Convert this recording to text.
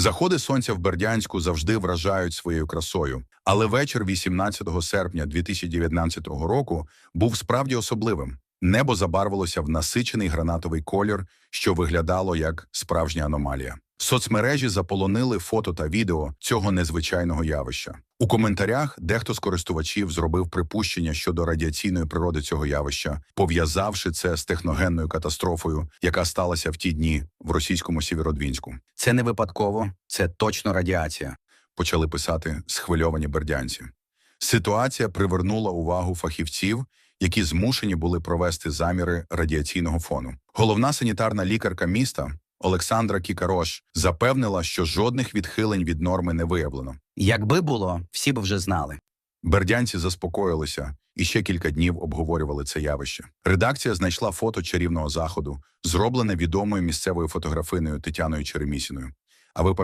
Заходи сонця в Бердянську завжди вражають своєю красою, але вечір 18 серпня 2019 року був справді особливим. Небо забарвилося в насичений гранатовий колір, що виглядало як справжня аномалія. Соцмережі заполонили фото та відео цього незвичайного явища. У коментарях дехто з користувачів зробив припущення щодо радіаційної природи цього явища, пов'язавши це з техногенною катастрофою, яка сталася в ті дні в російському Сєвєродвінську. Це не випадково, це точно радіація. Почали писати схвильовані бердянці. Ситуація привернула увагу фахівців, які змушені були провести заміри радіаційного фону. Головна санітарна лікарка міста Олександра Кікарош запевнила, що жодних відхилень від норми не виявлено. Якби було, всі б вже знали. Бердянці заспокоїлися і ще кілька днів обговорювали це явище. Редакція знайшла фото чарівного заходу, зроблене відомою місцевою фотографиною Тетяною Черемісіною. А ви